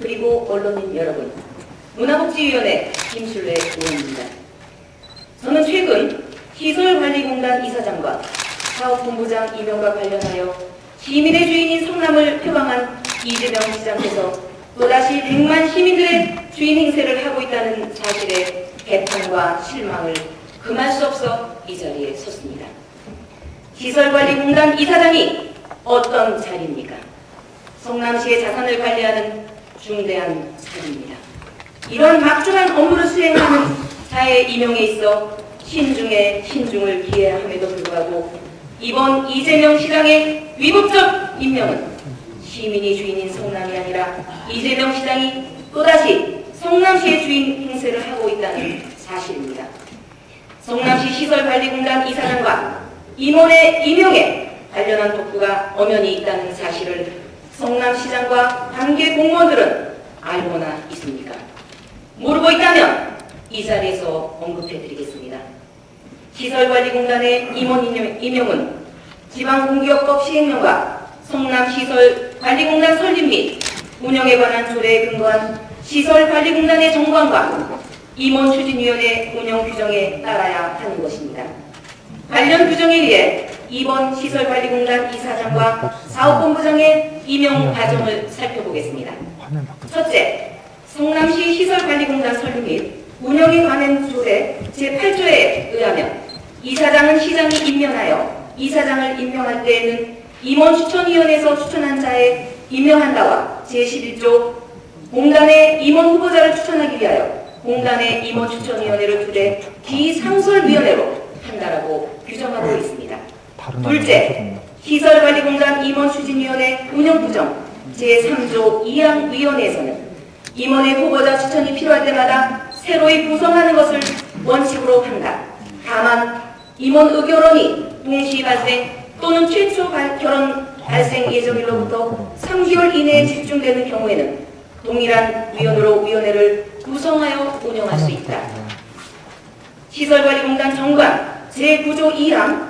그리고 언론인 여러분, 문화복지위원회 김술래 의원입니다. 저는 최근 시설관리공단 이사장과 사업본부장 임명과 관련하여 시민의 주인인 성남을 표방한 이재명 시장께서 또다시 100만 시민들의 주인 행세를 하고 있다는 사실에 개탄과 실망을 금할 수 없어 이 자리에 섰습니다. 시설관리공단 이사장이 어떤 자리입니까? 성남시의 자산을 관리하는 중대한 자리입니다. 이런 막중한 업무를 수행하는 자의 임용에 있어 신중에 신중을 기해야 함에도 불구하고 이번 이재명 시장의 위법적 임명은 시민이 주인인 성남이 아니라 이재명 시장이 또다시 성남시의 주인 행세를 하고 있다는 사실입니다. 성남시 시설관리공단 이사장과 임원의 임용에 관련한 독부가 엄연히 있다는 사실을 성남시장과 관계 공무원들은 알고나 있습니까? 모르고 있다면 이 자리에서 언급해드리겠습니다. 시설관리공단의 임원 임용은 지방공기업법 시행령과 성남시설관리공단 설립 및 운영에 관한 조례에 근거한 시설관리공단의 정관과 임원 추진위원회 운영 규정에 따라야 하는 것입니다. 관련 규정에 의해 이번 시설관리공단 이사장과 사업본부장의 임용 과정을 살펴보겠습니다. 첫째, 성남시 시설관리공단 설립 및 운영에 관한 조례 제8조에 의하면 이사장은 시장이 임명하여 이사장을 임명할 때에는 임원 추천위원회에서 추천한 자에 임명한다와 제11조 공단의 임원 후보자를 추천하기 위하여 공단의 임원 추천위원회를 두되 비상설위원회로 한다라고 규정하고 있습니다. 다른 둘째, 시설관리공단 임원 추진위원회 운영구정 제3조 2항 위원회에서는 임원의 후보자 추천이 필요할 때마다 새로이 구성하는 것을 원칙으로 한다. 다만 임원 의결원이 동시 발생 또는 최초 발- 결혼 발생 예정일로부터 3개월 이내에 집중되는 경우에는 동일한 위원으로 위원회를 구성하여 운영할 수 있다. 시설관리공단 정관 제9조 2항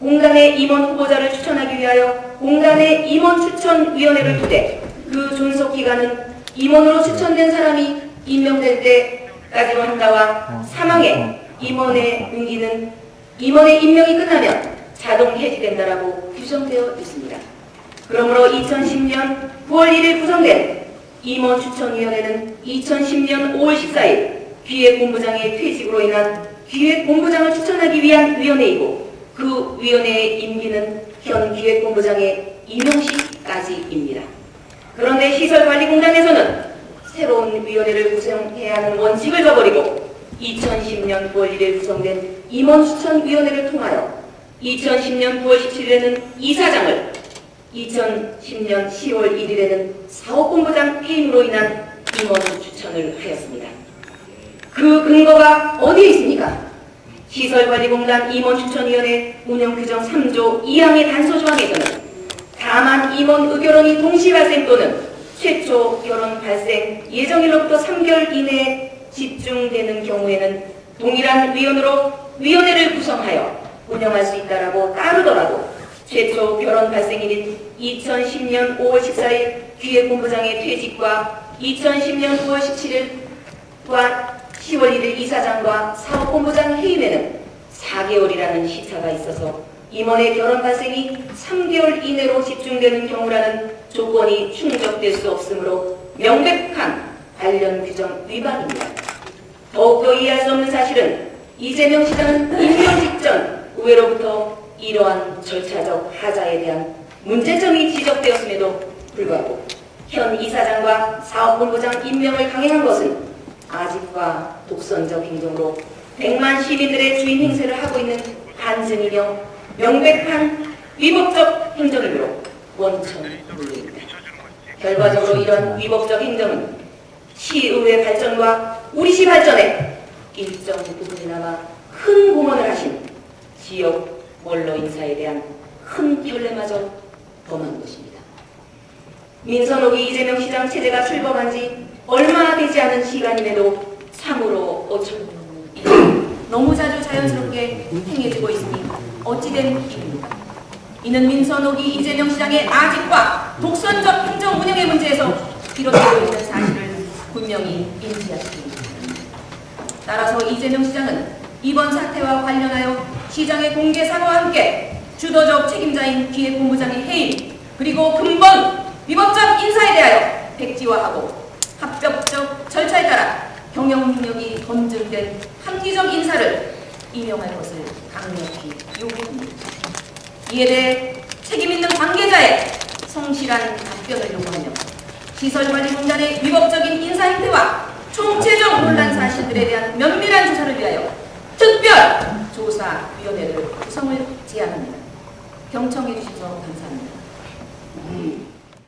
공단의 임원 후보자를 추천하기 위하여 공단의 임원 추천위원회를 두되 그 존속 기간은 임원으로 추천된 사람이 임명될 때까지로 한다와 사망에 임원의 임기는 임원의 임명이 끝나면 자동 해지된다라고 규정되어 있습니다. 그러므로 2010년 9월 1일 구성된 임원 추천위원회는 2010년 5월 14일 기획본부장의 퇴직으로 인한 기획본부장을 추천하기 위한 위원회이고 그 위원회의 임기는 현 기획본부장의 임용식까지입니다. 그런데 시설관리공단에서는 새로운 위원회를 구성해야 하는 원칙을 저버리고 2010년 9월 1일 구성된 임원추천위원회를 통하여 2010년 9월 17일에는 이사장을 2010년 10월 1일에는 사업본부장 해임으로 인한 임원 추천을 하였습니다. 그 근거가 어디에 있습니까? 시설관리공단 임원 추천위원회 운영규정 3조 2항의 단서조항에서는 다만 임원 의결원이 동시 발생 또는 최초 결혼 발생 예정일로부터 3개월 이내에 집중되는 경우에는 동일한 위원으로 위원회를 구성하여 운영할 수 있다라고 따르더라도 최초 결혼 발생일인 2010년 5월 14일 기획본부장의 퇴직과 2010년 9월 17일과 10월 1일 이사장과 사업본부장 해임에는 4개월이라는 시차가 있어서 임원의 결혼 발생이 3개월 이내로 집중되는 경우라는 조건이 충족될 수 없으므로 명백한 관련 규정 위반입니다. 더욱더 이해할 수 없는 사실은 이재명 시장은 임명 직전 의회로부터 이러한 절차적 하자에 대한 문제점이 지적되었음에도 불구하고 현 이사장과 사업본부장 임명을 강행한 것은 아직과 독선적 행동으로 100만 시민들의 주인 행세를 하고 있는 반증이며 명백한 위법적 행정이므로 원천불능입니다. 결과적으로 이런 위법적 행정은 시의회 발전과 우리 시 발전에 일정 부분이나마 큰 공헌을 하신 지역 원로 인사에 대한 큰 결례마저 범한 것입니다. 민선옥이 이재명 시장 체제가 출범한 지 얼마 되지 않은 시간임에도 참으로 어처구니 너무 자주 자연스럽게 행해지고 있으니 어찌된 일입니까? 이는 민선옥이 이재명 시장의 아직과 독선적 행정 운영의 문제에서 비롯되고 있는 사실을 분명히 인지하십니다. 따라서 이재명 시장은 이번 사태와 관련하여 시장의 공개 사과와 함께 주도적 책임자인 기획본부장의 해임 그리고 근본 위법적 인사에 대하여 백지화하고 절차에 따라 경영 능력이 검증된 합리적 인사를 임명할 것을 강력히 요구합니다. 이에 대해 책임 있는 관계자의 성실한 답변을 요구하며 시설관리공단의 위법적인 인사 행태와 총체적 논란 사실들에 대한 면밀한 조사를 위하여 특별 조사위원회를 구성을 제안합니다. 경청해 주셔서 감사합니다.